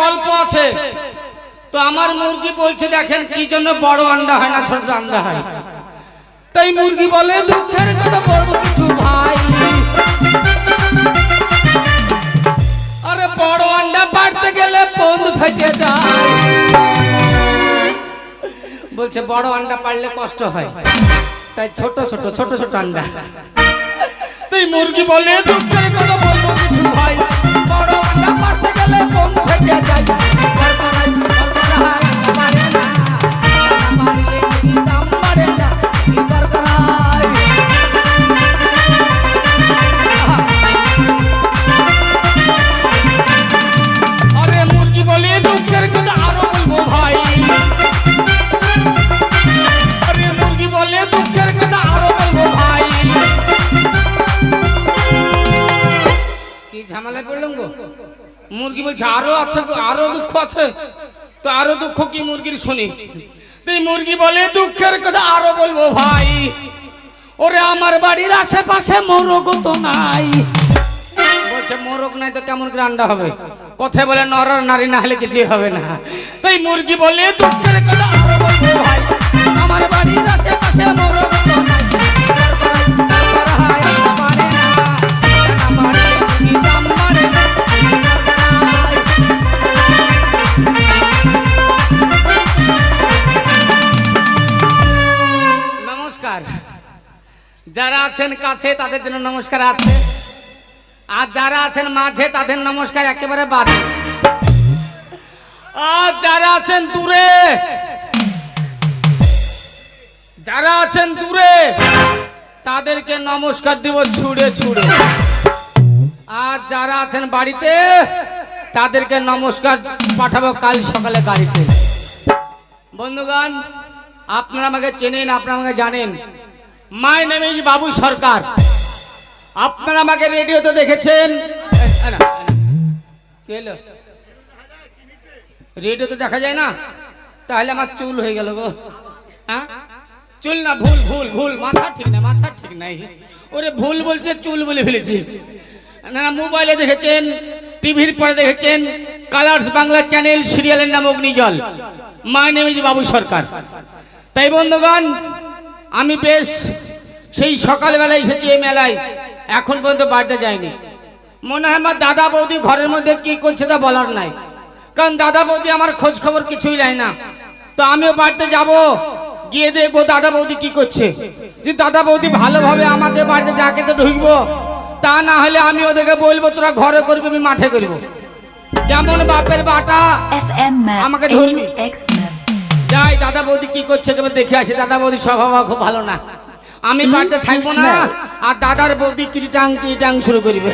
গল্প আছে। তো আমার মুরগি বলছে, দেখেন কি জন্য বড় আন্ডা হয় না, ছোট আন্ডা হয়? তাই মুরগি বলে, দুঃখের কথা বলব কিছু ভাই। আরে বড় আন্ডা পাড়তে গেলে বন্ধ ফেটে যায়। বলছে, বড় আন্ডা পারলে কষ্ট হয়। তাই ছোট ছোট ছোট ছোট আন্ডা। তুই মুরগি বলে, দুঃখের কথা বলব কিছু ভাই। বড় আন্ডা পারতে থেকে বন্ধ আরও আছে আরও দুঃখ আছে। তো আরও দুঃখ কি মুরগির শুনি? মুরগি বলে, দুঃখের কথা আরও বলব ভাই। ওরে আমার বাড়ির আশেপাশে মোরগ তো নাই। বলছে, মোরগ নাই তো কেমন করে আন্ডা হবে? কথায় বলে নর নারী না হলে কিছুই হবে না। তাই মুরগি বলে, দুঃখের কথা আরও বলব ভাই। আমার বাড়ির আশেপাশে মোরগ তো নাই যারা আছেন কাছে, তাদের জন্য নমস্কার আছে। আর যারা আছেন মাঝে, তাদের নমস্কার একেবারে বাদ। আর যারা আছেন দূরে, যারা আছেন দূরে, তাদেরকে নমস্কার দিব ছুড়ে ছুড়ে। আর যারা আছেন বাড়িতে, তাদেরকে নমস্কার পাঠাবো কাল সকালে গাড়িতে। বন্ধুগণ, আপনারা আমাকে চেনেন, আপনারা আমাকে জানেন। মাই নেম ইজ বাবু সরকার। আপনারা আমাকে রেডিওতে দেখেছেন? রেডিওতে দেখা যায় না? তাহলে আমার চুল হয়ে গেল গো। হ্যাঁ? চুল না, ভুল ভুল ভুল। মাথা ঠিক না, মাথা ঠিক নাই। ওরে ভুল বলতে চুল বলে ফেলেছি। না না মোবাইলে দেখেছেন, টিভির পরে দেখেছেন, কালার্স বাংলা চ্যানেল সিরিয়ালের নাম অগ্নিজল। মাই নেম ইজ বাবু সরকার। তাই বন্ধুগণ আমি বেশ সেই সকালবেলায় এসেছি এই মেলায়। এখন পর্যন্ত বাড়িতে যাইনি। মনে হয় আমার দাদা বৌদি ঘরের মধ্যে কি করছে তা বলার নাই। কারণ দাদা বৌদি আমার খোঁজ খবর কিছুই নেয় না। তো আমিও বাড়িতে যাব। গিয়ে দেখব দাদা বৌদি কি করছে। যে দাদা বৌদি ভালোভাবে আমাকে বাড়িতে ডাকে তো ঢুকবো তা না হলে আমি ওদেরকে বলব তোরা ঘরে করবি আমি মাঠে করব। যেমন বাপের বাটা আমাকে ধরবি। যাই দাদা বৌদি কি করছে কেবল দেখে আসি। দাদা বৌদি স্বভাব খুব ভালো না। আমি বাড়িতে থাকব না। আর দাদার বৌদি কিরিটাং কিরিটাং শুরু করবে।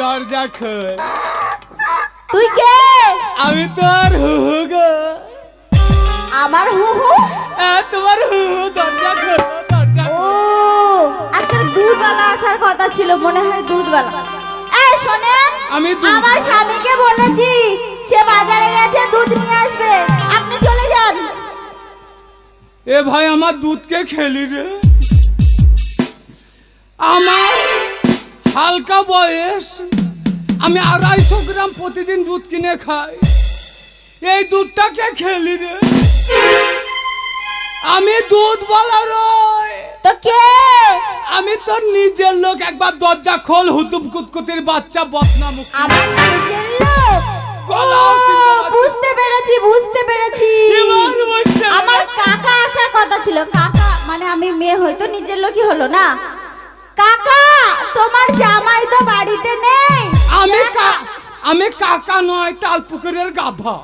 দরজা খোল। তুই কে? আমি তোর হুহু গো। আমার হু হু তোমার হুহু দরজা খোল দরজা ও খোল। আজকের দুধওয়ালা আসার কথা ছিল মনে হয় দুধওয়ালা। এই শোনেন আমি আমার স্বামীকে বলেছি সে বাজারে গেছে দুধ নিয়ে আসবে। আপনি চলে যান। এ ভাই আমার দুধকে খেলি রে। আমার হালকা বয়স আমি আড়াইশো গ্রাম প্রতিদিন দুধ কিনে খাই। এই দুধটাকে খেলি রে? আমি দুধ বলা রয় তো কে? আমি তোর নিজের লোক একবার দরজা খোল হুতুম কুতকুতির বাচ্চা বদনামুখ। আমার নিজের লোক। বুঝতে পেরেছি বুঝতে পেরেছি। আমার কাকা আসার কথা ছিল। কাকা মানে আমি মেয়ে হয়তো নিজের লোকই হলো না? কাকা তোমার জামাই তো বাড়িতে নেই। আমি কাকা নয় তাল পুকুরের গাভা।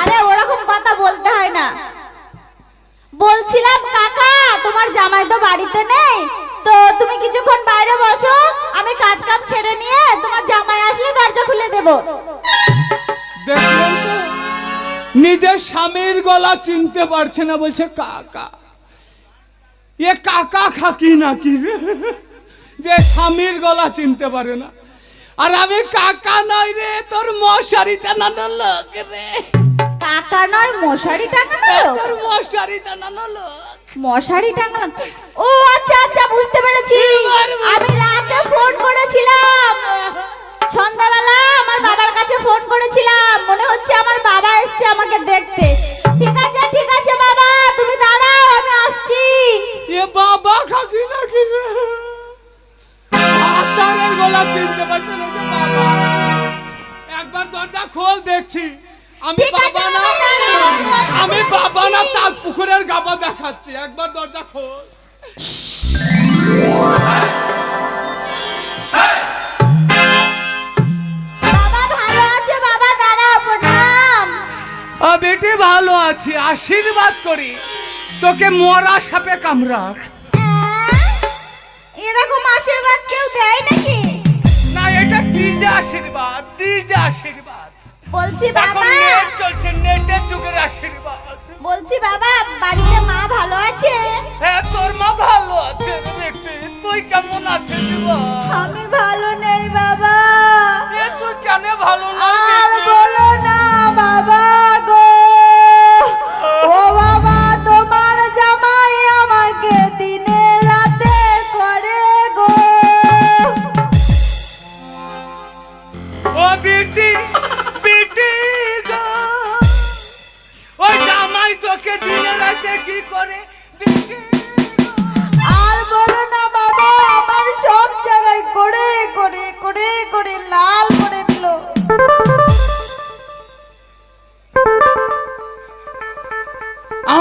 আরে ওরকম কথা বলতে হয় না। বলছিলাম কাকা তোমার জামাই তো বাড়িতে নেই। তো তুমি কিছুক্ষণ বাইরে বসো আমি কাজ কাম ছেড়ে নিয়ে তোমার জামাই আসলে দরজা খুলে দেব। দেখলেন নিজের স্বামীর গলা চিনতে পারছে না বলছে কাকা। এ কাকা খাকি নাকি রে? যে স্বামীর গলা চিনতে পারে না। আর আমি কাকা নই রে তোর মশারি টানানো লোক রে। কাকা নয় মশারি টাঙানো তোর মশারি টানানো লোক। মশারি টাঙানো ও আচ্ছা আচ্ছা বুঝতে পেরেছি। আমি রাতে ফোন করেছিলাম। সন্ধ্যাবেলা আমার বাবার কাছে ফোন করেছিলাম। মনে হচ্ছে আমার বাবা এসছে আমাকে দেখতে। ঠিক আছে ঠিক আছে বাবা তুমি দাঁড়াও আমি আসছি। এ বাবা খাকি নাকি রে হাতারের গলা চিনতে পারছে না যে বাবা একবার দরজা খোল দেখছি আমি বাবা না আমি বাবা না। তাল পুকুরের গাবা দেখাচ্ছি একবার দরজা খোল বাবা ভালো আছে বাবা দাঁড়াও প্রণাম ও বেটি ভালো আছি আশীর্বাদ করি তোকে মরা সাপে কামড়াক। এরকম আশীর্বাদ কেউ দেয় নাকি? না এটা কি আশীর্বাদ কি আশীর্বাদ। বলছি বাবা। চলছে নেটের যুগের আশীর্বাদ। বলছি বাবা বাড়িতে মা ভালো আছে? হ্যাঁ তোর মা ভালো আছে বেটি। তুই কেমন আছিস বাবা? আমি ভালো নেই বাবা।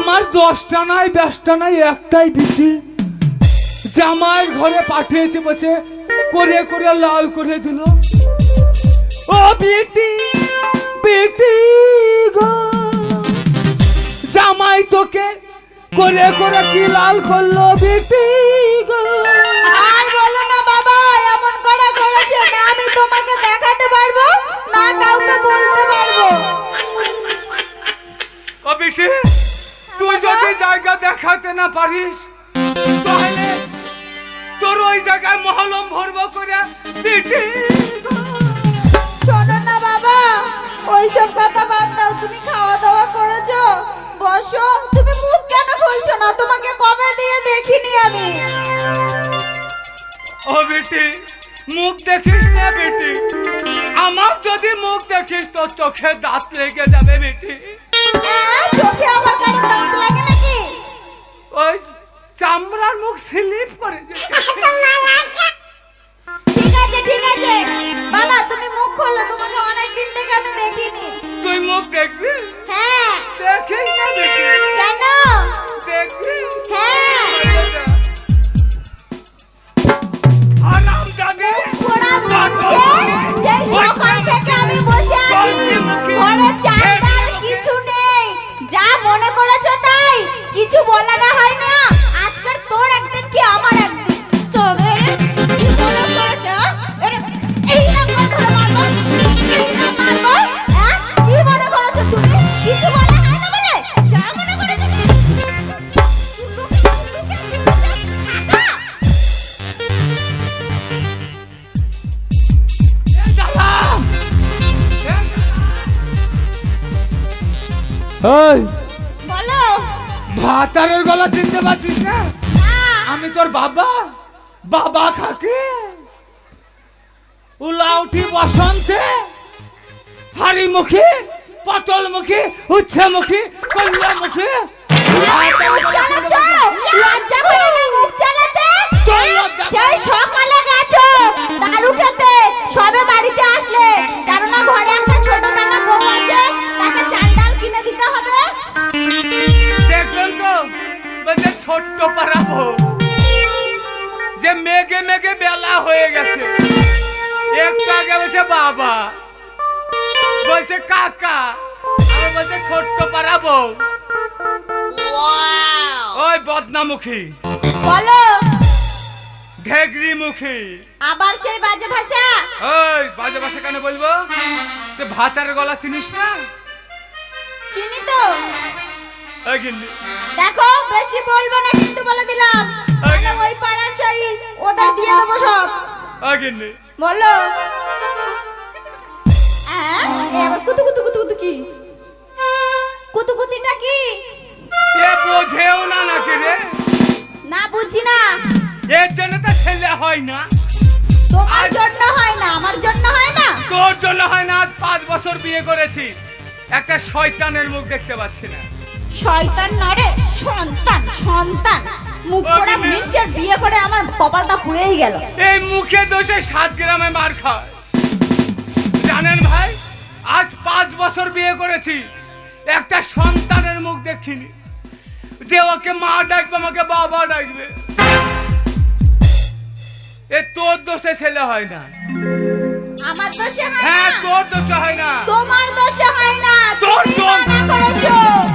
আমার দশটা নাই ব্যস্তা নাই একটাই বিটি জামাইয়ের ঘরে পাঠিয়েছে বসে করে করে লাল করে দিল। ও বিটি বিটি গো জামাই তোকে করে করে কি লাল করল বিটি গো? আর বলো না বাবা এমন করা করেছে না আমি তোমাকে দেখাতে পারব না কাউকে বলতে পারব। ও বিটি তুই যদি জায়গা দেখাতে না পারিস তাহলে তোর ওই জায়গায় মহলম ভরব করে গো। শোনো না বাবা ওইসব কথা বাদ দাও তুমি খাওয়া দাওয়া করেছ? বসো তুমি মুখ কেন খুলছো না? তোমাকে কবে দিয়ে দেখিনি আমি? ও বেটি মুখ দেখিস না বেটি? আমার যদি মুখ দেখিস তোর চোখে দাঁত লেগে যাবে বেটি। চোখে আবার কারও দাঁত লাগে নাকি? ওই চামড়ার মুখ স্লিপ করে ঠিক আছে ঠিক আছে। বাবা তুমি মুখ খোলো তোমাকে অনেক দিন থেকে আমি দেখিনি। তুই মুখ দেখবি? হ্যাঁ। না বেটি কেন? দেখবি? হ্যাঁ। জানে পোড়া কিছু বলা না হয় না। আজকের তোর একদিন কি আমার বাবা খাকে উলাউঠি বসন্তে হাড়ি মুখে পটল মুখে উচ্ছে মুখে কল্যা মুখে মুখ চালাচ্ছো? লজ্জা করে না মুখ চালাতে? সেই সকালে গেছো দারু খেতে সবে বাড়িতে আসলে জানো না ঘরে একটা ছোটবেলা বউ আছে তাকে চাল কিনে দিতে হবে দেখলেন তো বলছে ছোট্ট পারাবো যে মেঘে মেঘে বেলা হয়ে গেছে। একটু আগে বলছে বাবা। বলছে কাকা আমি বলছে ছোট্ট পাড়া বউ ওই বদনামুখী। বলো। ঢেগরি মুখী আবার সেই বাজে ভাষা? ওই বাজে বাসা কেন বলব? তুই ভাতার গলা চিনিস না? চিনি তো। দেখো বেশি বলব না কিন্তু বলে দিলাম। ওই পাড়ার সেই ওদের দিয়ে দেবো সব। ওই গিন্নি বলো হ্যাঁ আবার কুতু কুতু কুতু কুতু কি? কুতু কুতিটা কি? বোঝেও না নাকি রে? না বুঝি না। এর জন্য তো ছেলে হয় না। তোমার জন্য হয় না আমার জন্য হয় না? তোর জন্য হয় না আজ পাঁচ বছর বিয়ে করেছি। একটা শয়তানের মুখ দেখতে পাচ্ছি না। শয়তান নরে সন্তান সন্তান। মুখ ও পোড়া বিয়ে করে আমার কপালটা পুড়েই গেল। এই মুখে দোষে সাত গ্রামে মার খায়। জানেন ভাই আজ পাঁচ বছর বিয়ে করেছি। একটা সন্তানের মুখ দেখিনি। যে ওকে মা ডাকবে আমাকে বাবা ডাকবে। এ তোর দোষে ছেলে হয় না। আমার দোষে হয় হ্যাঁ তোর দোষে হয় না। তোমার দোষে হয় না। তোর মানা করেছ।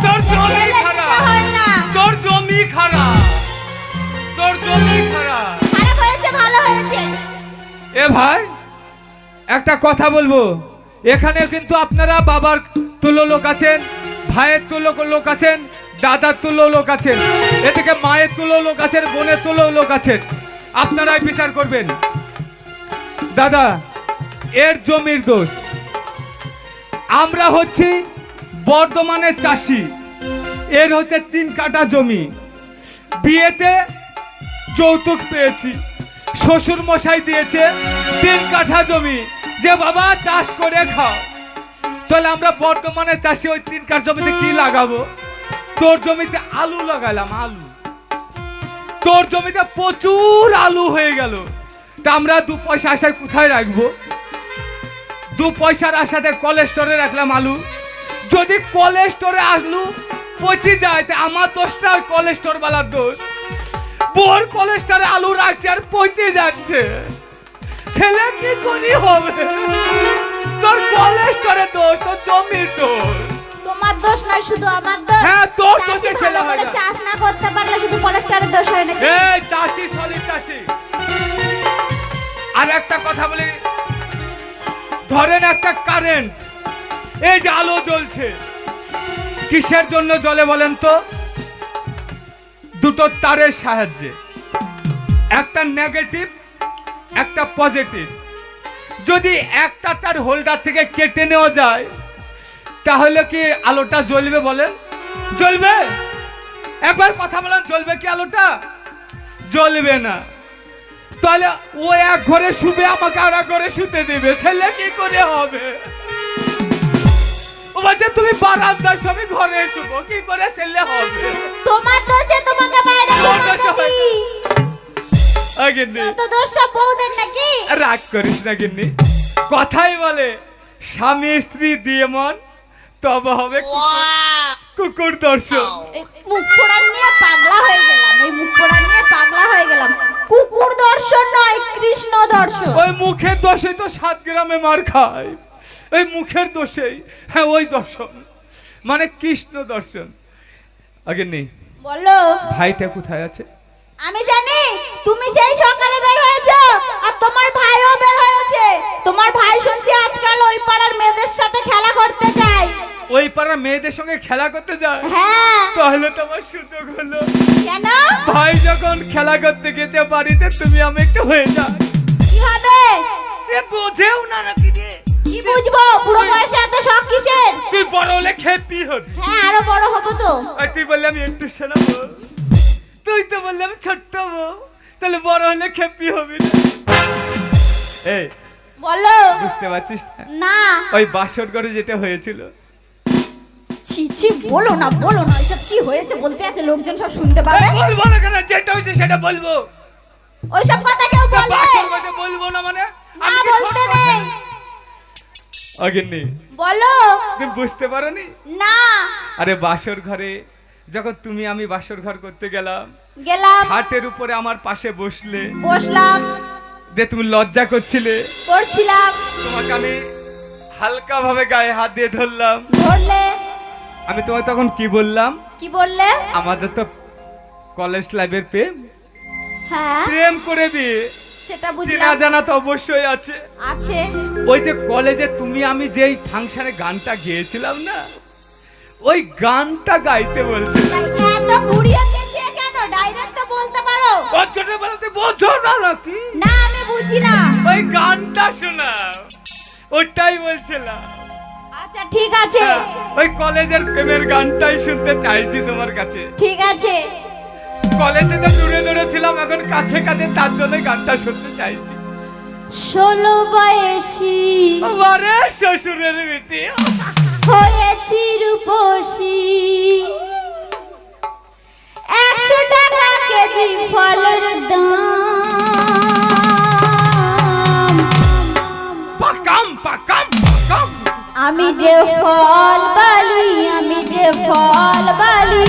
তোর জমি খারাপ। হয় না। তোর জমি খারাপ। তোর জমি খারাপ। খারাপ হয়েছে ভালো হয়েছে। এ ভাই একটা কথা বলব। এখানে কিন্তু আপনারা বাবার তুলো লোক আছেন ভাইয়ের তুলো লোক আছেন দাদার তুলো লোক আছেন এদিকে মায়ের তুলো লোক আছেন বোনের তুলো লোক আছেন। আপনারাই বিচার করবেন। দাদা এর জমির দোষ। আমরা হচ্ছি বর্ধমানের চাষি। এর হচ্ছে তিন কাটা জমি। বিয়েতে যৌতুক পেয়েছি। শ্বশুর মশাই দিয়েছে তিন কাঠা জমি। যে বাবা, চাষ করে খাও। তাহলে আমরা বর্তমানে চাষি ওই তিন কাঠা জমিতে কি লাগাবো? তোর জমিতে আলু লাগালাম, আলু। তোর জমিতে প্রচুর আলু হয়ে গেল। তা আমরা দু পয়সা আশায় কোথায় রাখব? দু পয়সার আশাতে কলেস্টোরে রাখলাম আলু। যদি কলেস্টোরে আলু পচে যায় তা আমার দোষটা ওই কলেস্টোর বালার দোষ। বোর কলেস্টারে আলু রাখছে আর পচে যাচ্ছে। ছেলে কি করি হবে? তোর কলেস্টারে দোষ তোর জমির দোষ। তোমার দোষ নয় শুধু আমার দোষ। হ্যাঁ, তোর দোষে ছেলে হয় না। চাষ না করতে পারলে শুধু দোষ হয় এই চাষি সলিড চাষি। আর একটা কথা বলি ধরেন একটা কারেন্ট এই যে আলো জ্বলছে। কিসের জন্য জ্বলে বলেন তো? দুটো তারের সাহায্যে। একটা নেগেটিভ একটা পজিটিভ যদি একটা তার হোল্ডার থেকে কেটে নেওয়া যায়, তাহলে কি আলোটা জ্বলবে বলেন? জ্বলবে! একবার কথা বলেন, জ্বলবে কি আলোটা? জ্বলবে না। তাহলে ও এক ঘরে শুবে আমাকে আর এক ঘরে শুতে দেবে। ছেলে কি করে হবে? ও বলছে তুমি বারান্দার সবে ঘরে শুবো কি করে ছেলে হবে? তোমার দোষে তোমাকে বাইরে ঘুমাতে দিই তো দোষ সব বউদের নাকি? রাগ করিস না গিন্নি। কথাই বলে স্বামী স্ত্রী দিয়ে মন তবে হবে কুকুর- দর্শন মুখ নিয়ে পাগলা হয়ে গেলাম এই মুখ পোড়া নিয়ে পাগলা হয়ে গেলাম। কুকুর দর্শন নয় কৃষ্ণ দর্শন। ওই মুখের দোষে তো সাত গ্রামে মার খায়। ওই মুখের দোষেই হ্যাঁ ওই দর্শন। মানে কৃষ্ণ দর্শন। আগে নেই বলো। ভাইটা কোথায় আছে? আমি জানি তুমি সেই সকালে বের হয়েছো আর তোমার ভাইও বের হয়েছে। তোমার ভাই শুনছি আজকাল ওই পাড়ার মেয়েদের সাথে খেলা করতে যায়। ওই পাড়ার মেয়েদের সঙ্গে খেলা করতে যায়। হ্যাঁ। তাহলে তো আমার সুযোগ হলো। কেন? ভাই যখন খেলা করতে গেছে বাড়িতে তুমি আমি একটু হয়ে যা কি হবে এ বোঝেও না নাকি রে। কি বুঝব? পুরো বয়সে এত শখ কিসের? তুই বড় হলে খেপি হবি। হ্যাঁ আরও বড় হব তো। আর তুই বললে আমি একটু শোনাবো তুই তো বললে আমি ছোট্ট বউ। তাহলে বড় হলে খেপি হবি না। এই বলো। বুঝতে পারছিস না? না। ওই বাসর ঘরে যেটা হয়েছিল ছি ছি বলো না বলো না এসব কি হয়েছে? বলতে আছে লোকজন সব শুনতে পাবে? বলব না কেন যেটা হয়েছে সেটা বলব। ওইসব কথা কেউ বলে? বলব না মানে? না বলতে নেই। অগিন্নি বলো। তুমি বুঝতে পারোনি? না। আরে বাসর ঘরে যখন তুমি আমি বাসর ঘর করতে গেলাম গেলাম। হাটের উপরে আমার পাশে বসলে। বসলাম। যে তুমি লজ্জা করছিলে। করছিলাম। তোমাকে আমি হালকা ভাবে গায়ে হাত দিয়ে ধরলাম। ধরলে। আমি তোমায় তখন কি বললাম? কি বললে? আমাদের তো কলেজ লাইফের প্রেম। হ্যাঁ। প্রেম করে দিয়ে সেটা চেনা বুঝলাম। জানা তো অবশ্যই আছে। আছে। ওই যে কলেজে তুমি আমি যেই ফাংশনে গানটা গেয়েছিলাম না ওই গানটা গাইতে বলছে। এত ঘুরিয়ে পেঁচিয়ে কেন? ডাইরেক্ট তো বলতে পারো। বছরে বলতে বোঝো না নাকি না আমি বুঝি না। ওই গানটা শোনা। ওটাই বলছিলাম। আচ্ছা ঠিক আছে। ওই কলেজের প্রেমের গানটাই শুনতে চাইছি তোমার কাছে। ঠিক আছে। কলেজে তো দূরে দূরে ছিলাম এখন কাছে কাছে তার জন্য গানটা শুনতে চাইছি। ষোলো বয়সী আরে শ্বশুরের বেটি। হয়েছি রূপসী। একশো টাকা কেজি ফলের দাম। পাকাম পাকাম পাকাম। আমি যে ফল বালি আমি যে ফল বালি